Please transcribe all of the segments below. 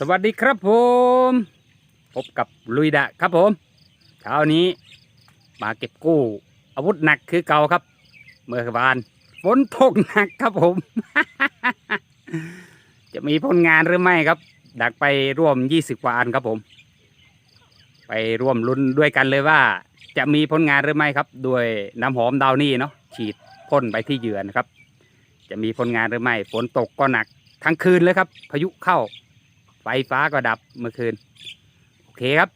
สวัสดีครับผมพบกับลุยดะครับผมเช้านี้มาเก็บกู้ อาวุธหนักคือเก่าครับ เมื่อวานฝนตกหนักครับผม จะมีผลงานหรือไม่ครับ ดักไปร่วม20กว่าอันครับผม ไปร่วมลุ้นด้วยกันเลยว่า จะมีผลงานหรือไม่ครับด้วยน้ำหอมดาวนี่เนาะฉีดพ่นไปที่เหยื่อนะครับ จะมีผลงานหรือไม่ฝนตกก็หนักทั้งคืนเลยครับ พายุเข้า ไฟฟ้าก็ดับเมื่อคืน โอเคครับ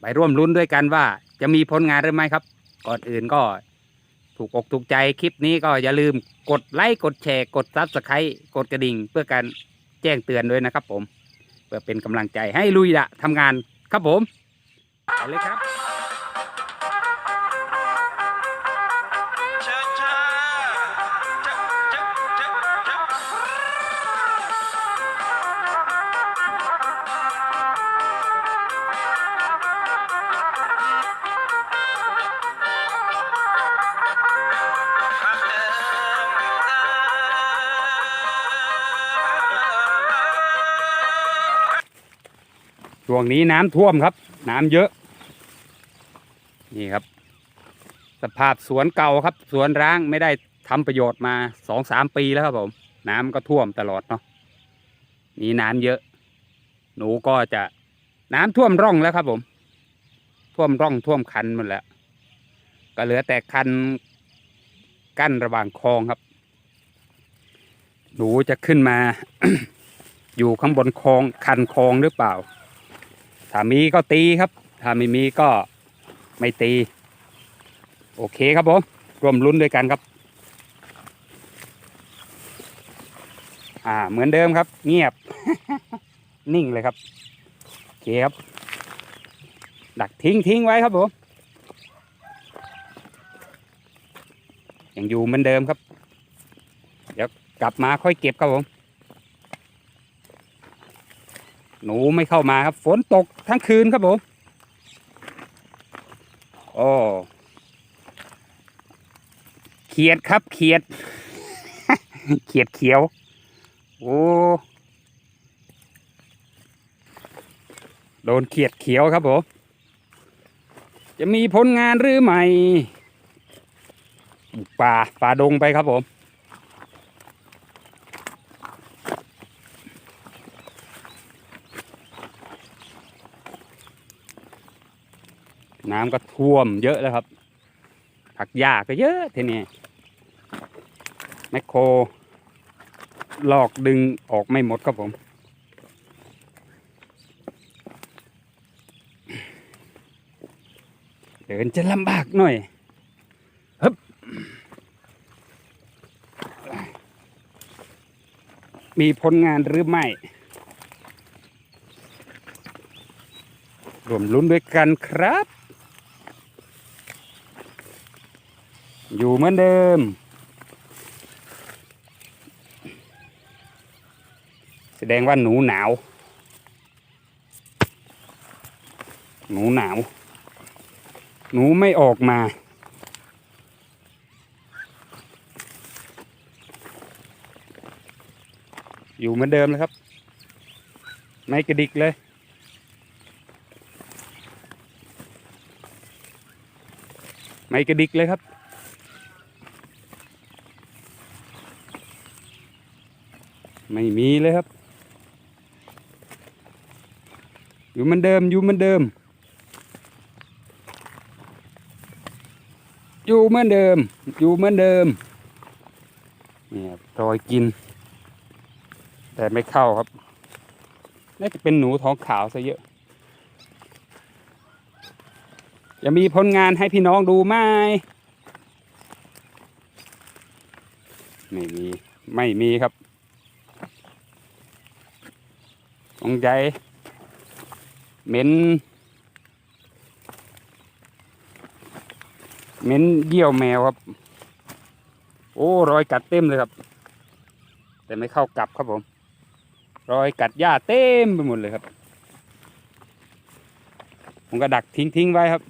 ไปร่วมลุ้นด้วยกันว่า จะมีผลงานหรือไม่ครับ ก่อนอื่นก็ถูกอกถูกใจคลิปนี้ก็อย่าลืมกดไลค์กดแชร์ กดซับสไครต์กดกระดิ่ง เพื่อการแจ้งเตือนด้วยนะครับผม เพื่อเป็นกำลังใจให้ลุยละทำงานครับผมไปเลยครับ ช่วงนี้น้ำท่วมครับ น้ำเยอะ นี่ครับ สภาพสวนเก่าครับ สวนร้างไม่ได้ทำประโยชน์มาสองสามปีแล้วครับผม น้ำก็ท่วมตลอดเนาะนี่น้ำเยอะ หนูก็จะน้ำท่วมร่องแล้วครับผม ท่วมร่องท่วมคันหมดแล้ว ก็เหลือแต่คันกั้นระหว่างคลองครับ หนูจะขึ้นมา อยู่ข้างบนคลองคันคลองหรือเปล่า ถ้ามีก็ตีครับ ถ้าไม่มีก็ไม่ตี โอเคครับผมร่วมลุ้นด้วยกันครับ อ่าเหมือนเดิมครับ เงียบ นิ่งเลยครับโอเคครับ ดักทิ้งทิ้งไว้ครับผมยังอยู่เหมือนเดิมครับ เดี๋ยวกลับมาค่อยเก็บครับผม หนูไม่เข้ามาครับ ฝนตกทั้งคืนครับผมโอ้เขียดครับเขียด เขียดเขียว โอ้โดนเขียดเขียวครับผมจะมีผลงานหรือไม่ป่าป่าดงไปครับผม น้ำก็ท่วมเยอะแล้วครับ ผักหญ้าก็เยอะทีนี้แมคโครลอกดึงออกไม่หมดครับผม เดินจะลำบากหน่อยฮึบมีผลงานหรือไม่รวมลุ้นด้วยกันครับ อยู่เหมือนเดิม แสดงว่าหนูหนาว หนูหนาว หนูไม่ออกมาอยู่เหมือนเดิมเลยครับ ไม่กระดิกเลย ไม่กระดิกเลยครับ ไม่มีเลยครับ อยู่เหมือนเดิม อยู่เหมือนเดิม อยู่เหมือนเดิมอยู่เหมือนเดิมเนี่ยรอยกิน แต่ไม่เข้าครับน่าจะเป็นหนูท้องขาวซะเยอะจะมีผลงานให้พี่น้องดูไหมไม่มี ไม่มีครับ สงใจเหม็นเหม็นเยี่ยวแมวครับ โอ้รอยกัดเต็มเลยครับ แต่ไม่เข้ากลับครับผม รอยกัดหญ้าเต็มไปหมดเลยครับ ผมก็ดักทิ้งทิ้งๆไว้ครับ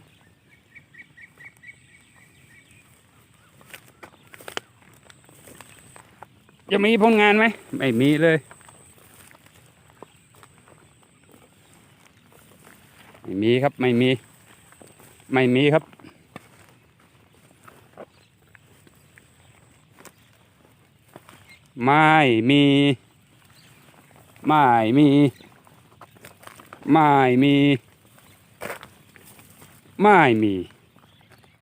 จะมีผลงานไหม ไม่มีเลย ไม่มีครับไม่มี ไม่มีครับ ไม่มี ไม่มี ไม่มี ไม่มี